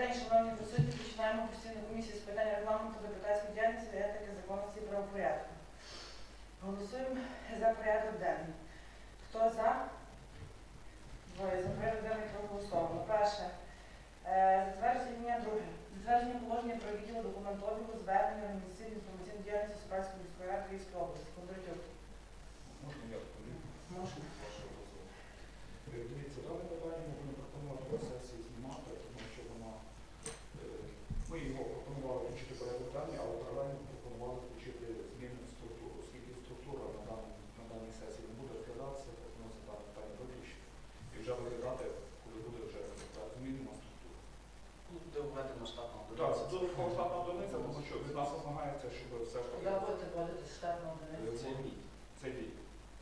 день, шановні присутні. Починаємо постійну комісію з питань регламенту, депутатської діяльності, етики, законності і правопорядку. Голосуємо за порядок денний. Хто за?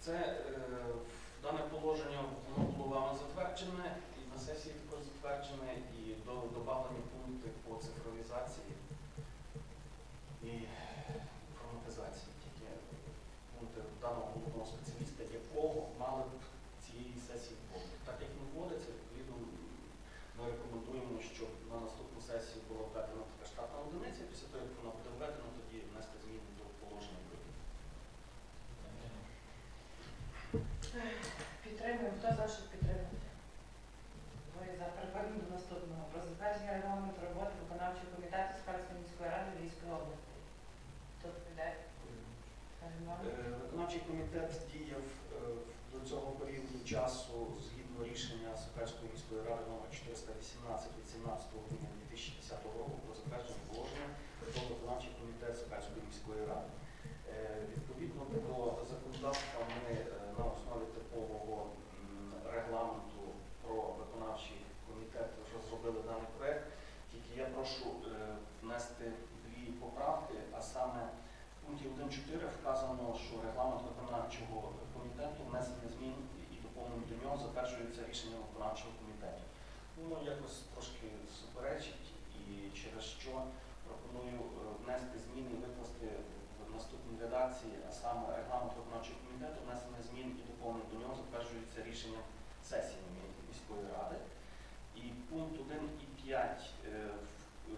Це е, дане положення воно було вами затверджене, і на сесії також затверджене, і додавлені пункти по цифровізації. І інформатизації. Тільки пункти даного головного спеціаліста, якого мали б цієї сесії вводити. Так як не вводиться, відповідно ми рекомендуємо, щоб на наступну сесію була введена така штатна одиниця, і після того, як вона буде введена, тоді внести зміни до положення про Підтримуємо. Хто за, щоб підтримати? Двоє за. Переходимо до наступного. Про затвердження регламенту роботи виконавчого комітету Скальської міської ради Львівської області. Хто відповідає? Скажімо, Іван. Е, Виконавчий комітет діяв е, до цього періоду часу згідно рішення Сокальської міської ради номер 418 від 17 грудня 2010 року про затвердження положення про виконавчий комітет Сокальської міської ради. Е, Відповідно до законодавства ми е, на основі типового регламенту про виконавчий комітет розробили даний проект. Тільки я прошу е, внести дві поправки, а саме в пункті 1.4 вказано, що регламент виконавчого комітету внесення змін і доповнень до нього затверджується рішенням виконавчого комітету. Воно якось трошки суперечить і через що пропоную е, внести зміни і викласти в наступній редакції, а саме регламент виконавчого комітету, внесення змін і доповнень до нього затверджується рішенням сесії міської ради. І пункт 1 і 5 е, е,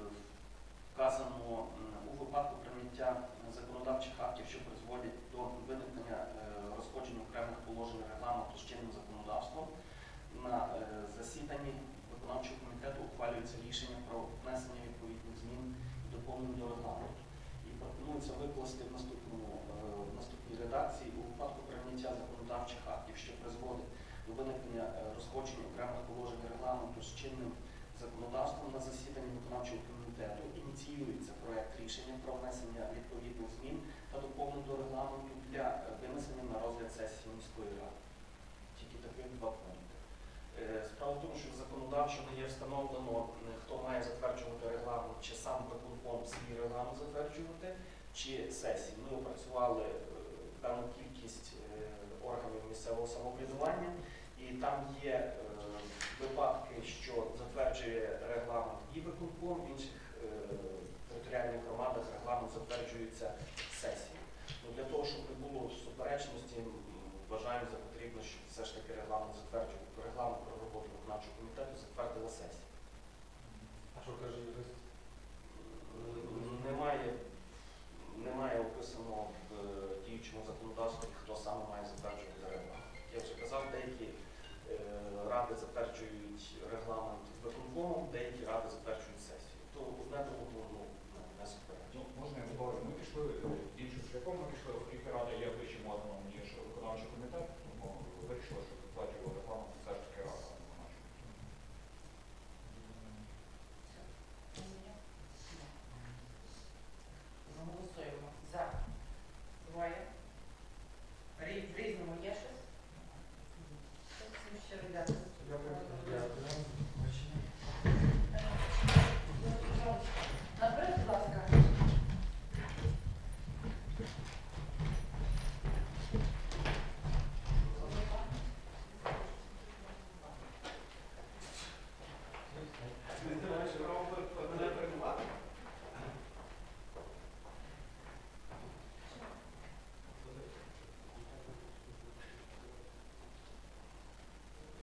вказано у випадку прийняття законодавчих актів, що призводять до виникнення розходження окремих положень регламенту з чинним законодавством. На засіданні виконавчого комітету ухвалюється рішення про внесення відповідних змін і доповнень до регламенту. І пропонується викласти в наступному е, в наступній редакції у випадку прийняття законодавчих актів, що призводить до виникнення е, розходження окремих положень регламенту з чинним законодавством на засіданні виконавчого комітету ініціюється проект рішення про внесення відповідних змін та доповнень до регламенту для е, винесення на розгляд сесії міської ради. Тільки таких два пункти. Е, Справа в тому, що законодавчо не є встановлено, е, хто має затверджувати регламент, чи сам виконком свій регламент затверджувати, чи сесії. Ми опрацювали е, певну кількість органів місцевого самоврядування, і там є випадки, що Thank you.